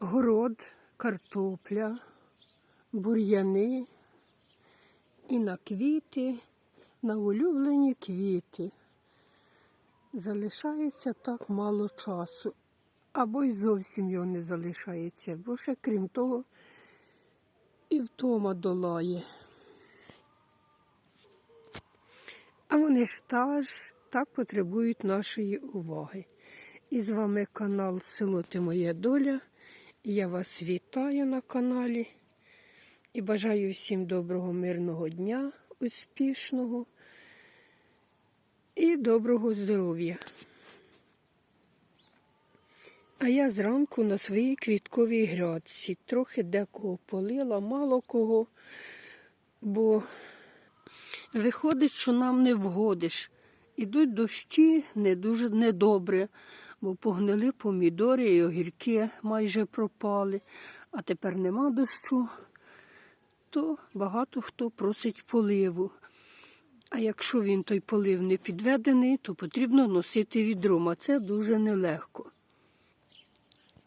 город, картопля, бур'яни і на квіти, на улюблені квіти. Залишається так мало часу. Або й зовсім його не залишається, бо ще крім того, і втома долає. А вони ж та ж так потребують нашої уваги. І з вами канал Село Ти Моя Доля. Я вас вітаю на каналі і бажаю всім доброго, мирного дня, успішного і доброго здоров'я. А я зранку на своїй квітковій грядці трохи декого полила, мало кого, бо виходить, що нам не вгодиш. Ідуть дощі не дуже недобре, бо погнили помідори і огірки майже пропали, а тепер нема дощу, то багато хто просить поливу. А якщо він той полив не підведений, то потрібно носити відром, а це дуже нелегко.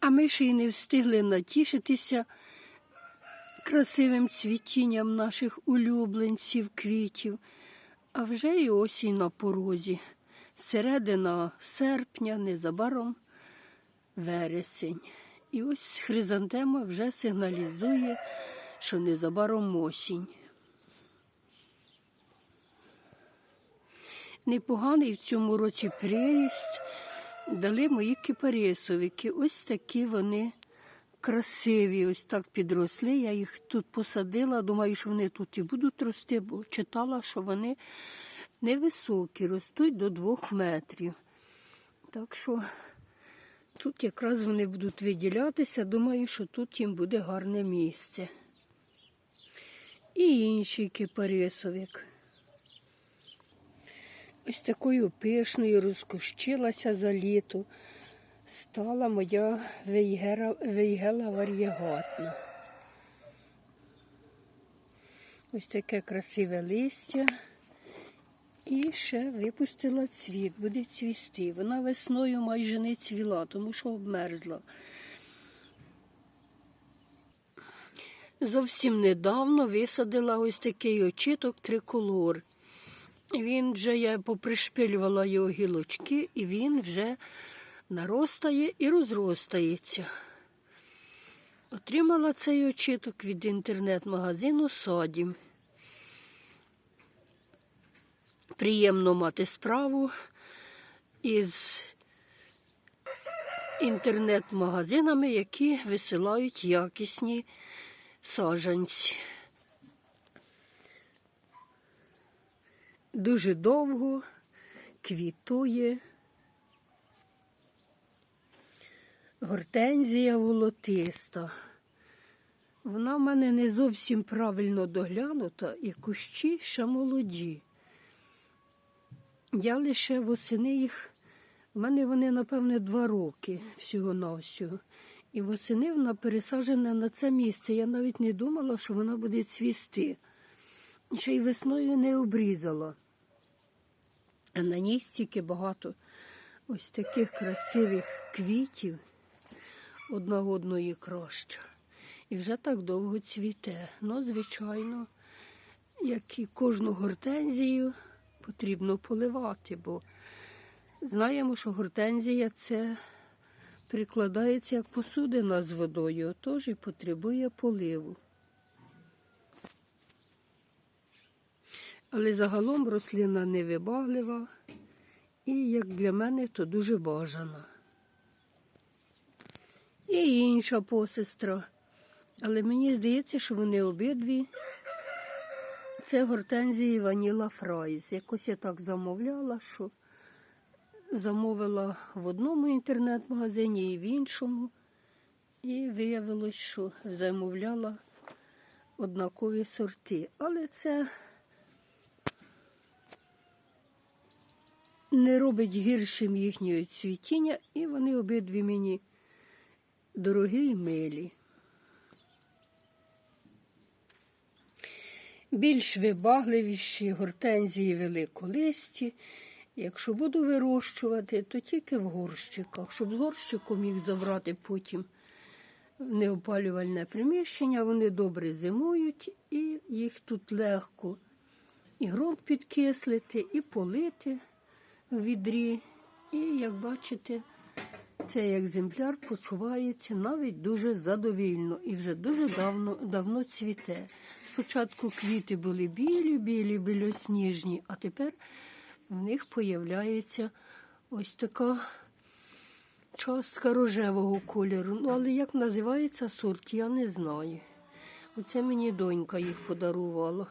А ми ще й не встигли натішитися красивим цвітінням наших улюбленців, квітів, а вже й осінь на порозі. Середина серпня, незабаром вересень. І ось хризантема вже сигналізує, що незабаром осінь. Непоганий в цьому році приріст дали мої кипарисовики. Ось такі вони красиві, ось так підросли. Я їх тут посадила. Думаю, що вони тут і будуть рости, бо читала, що вони невисокі, ростуть до двох метрів. Так що тут якраз вони будуть виділятися. Думаю, що тут їм буде гарне місце. І інший кипарисовик. Ось такою пишною розкощилася за літо. Стала моя вейгера, вейгела вар'єгатна. Ось таке красиве листя. І ще випустила цвіт, буде цвісти. Вона весною майже не цвіла, тому що обмерзла. Зовсім недавно висадила ось такий очіток триколор. Він вже я попришпилювала його гілочки, і він вже наростає і розростається. Отримала цей очіток від інтернет-магазину Садім. Приємно мати справу із інтернет-магазинами, які висилають якісні саджанці. Дуже довго квітує гортензія волотиста. Вона в мене не зовсім правильно доглянута і кущі ще молоді. Я лише восени їх, в мене вони, напевне, два роки всього-навсього. І восени вона пересаджена на це місце. Я навіть не думала, що вона буде цвісти. Ще й весною не обрізала. А на ній стільки багато ось таких красивих квітів, одна одної краща. І вже так довго цвіте. Ну, звичайно, як і кожну гортензію потрібно поливати, бо знаємо, що гортензія це прикладається як посудина з водою, тож і потребує поливу. Але загалом рослина невибаглива і, як для мене, то дуже бажана. І інша посестра. Але мені здається, що вони обидві це гортензії Ваніла Фрайз. Якось я так замовляла, що замовила в одному інтернет-магазині і в іншому. І виявилось, що замовляла однакові сорти. Але це не робить гіршим їхнього цвітіння, і вони обидві мені дорогі і милі. Більш вибагливіші гортензії великолисті. Якщо буду вирощувати, то тільки в горщиках, щоб з горщиком їх забрати потім неопалювальне приміщення, вони добре зимують і їх тут легко і ґрунт підкислити, і полити в відрі. І як бачите, цей екземпляр почувається навіть дуже задовільно і вже дуже давно, давно цвіте. Спочатку квіти були білі, білі, білосніжні, а тепер в них появляється ось така частка рожевого кольору. Ну, але як називається сорт, я не знаю. Оце мені донька їх подарувала.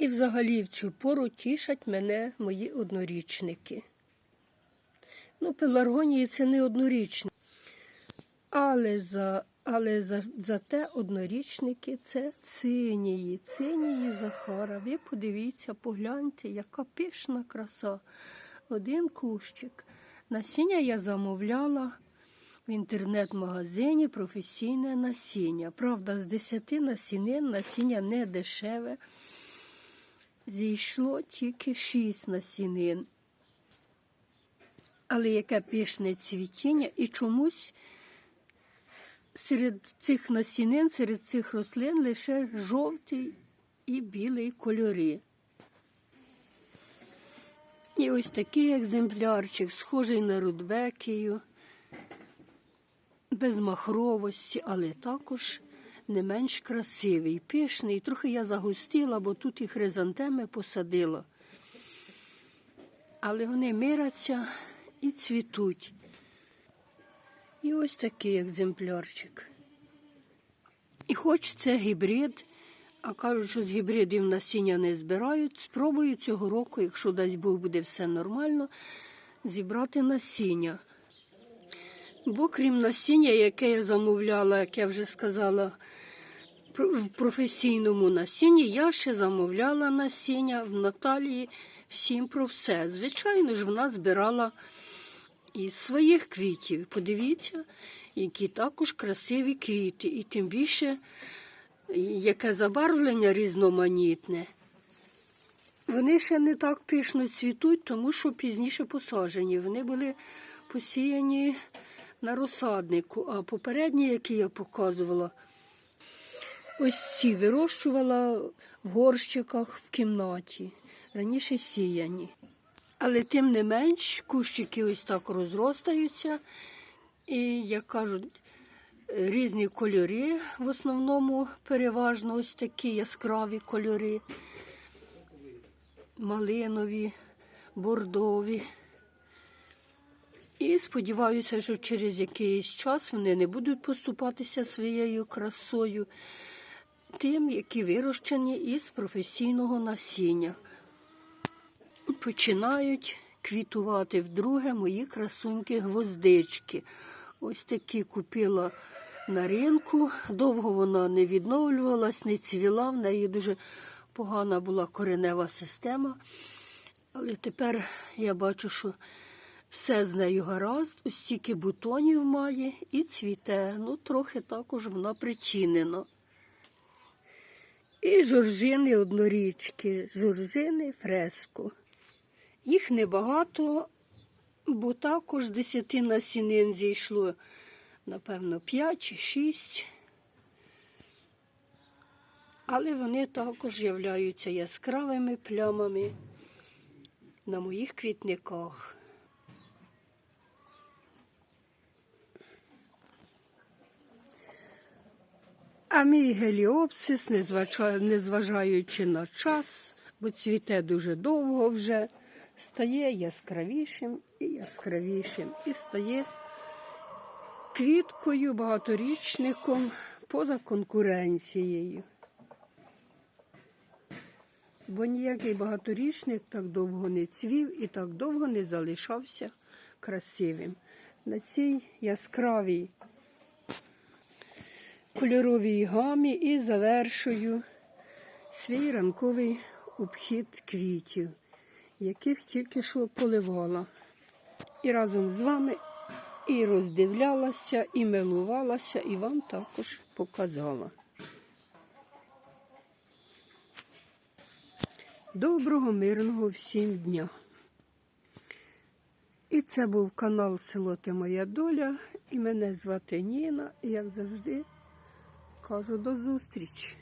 І взагалі в цю пору тішать мене мої однорічники. Ну, пеларгонії це не однорічні. Але за, але за, зате однорічники це цинії, цинії Захара. Ви подивіться, погляньте, яка пишна краса. Один кущик. Насіння я замовляла в інтернет-магазині професійне насіння. Правда, з 10 насінин насіння не дешеве. Зійшло тільки 6 насінин. Але яке пишне цвітіння і чомусь серед цих насінин, серед цих рослин лише жовтий і білий кольори. І ось такий екземплярчик, схожий на рудбекію, без махровості, але також не менш красивий, пишний. Трохи я загустила, бо тут і хризантеми посадила. Але вони миряться і цвітуть. І ось такий екземплярчик. І хоч це гібрид, а кажуть, що з гібридів насіння не збирають, спробую цього року, якщо дасть Бог буде все нормально, зібрати насіння. Бо крім насіння, яке я замовляла, як я вже сказала, в професійному насінні, я ще замовляла насіння в Наталії всім про все. Звичайно ж, вона збирала із своїх квітів. Подивіться, які також красиві квіти. І тим більше, яке забарвлення різноманітне. Вони ще не так пишно цвітуть, тому що пізніше посаджені. Вони були посіяні на розсаднику, а попередні, які я показувала, ось ці вирощувала в горщиках в кімнаті, раніше сіяні. Але тим не менш, кущики ось так розростаються. І, як кажуть, різні кольори, в основному переважно ось такі яскраві кольори, малинові, бордові. І сподіваюся, що через якийсь час вони не будуть поступатися своєю красою, тим, які вирощені із професійного насіння починають квітувати вдруге мої красуньки гвоздички. Ось такі купила на ринку. Довго вона не відновлювалась, не цвіла, в неї дуже погана була коренева система. Але тепер я бачу, що все з нею гаразд, ось стільки бутонів має і цвіте. Ну, трохи також вона причинена. І жоржини однорічки, жоржини фреско. Їх небагато, бо також з десяти насінин зійшло, напевно, 5 чи 6. Але вони також являються яскравими плямами на моїх квітниках. А мій геліопсис, незважаючи на час, бо цвіте дуже довго вже стає яскравішим і яскравішим. І стає квіткою, багаторічником поза конкуренцією. Бо ніякий багаторічник так довго не цвів і так довго не залишався красивим. На цій яскравій кольоровій гамі і завершую свій ранковий обхід квітів яких тільки що поливала. І разом з вами і роздивлялася, і милувалася, і вам також показала. Доброго, мирного всім дня! І Це був канал Село Ти Моя Доля. І мене звати Ніна. І як завжди кажу до зустрічі.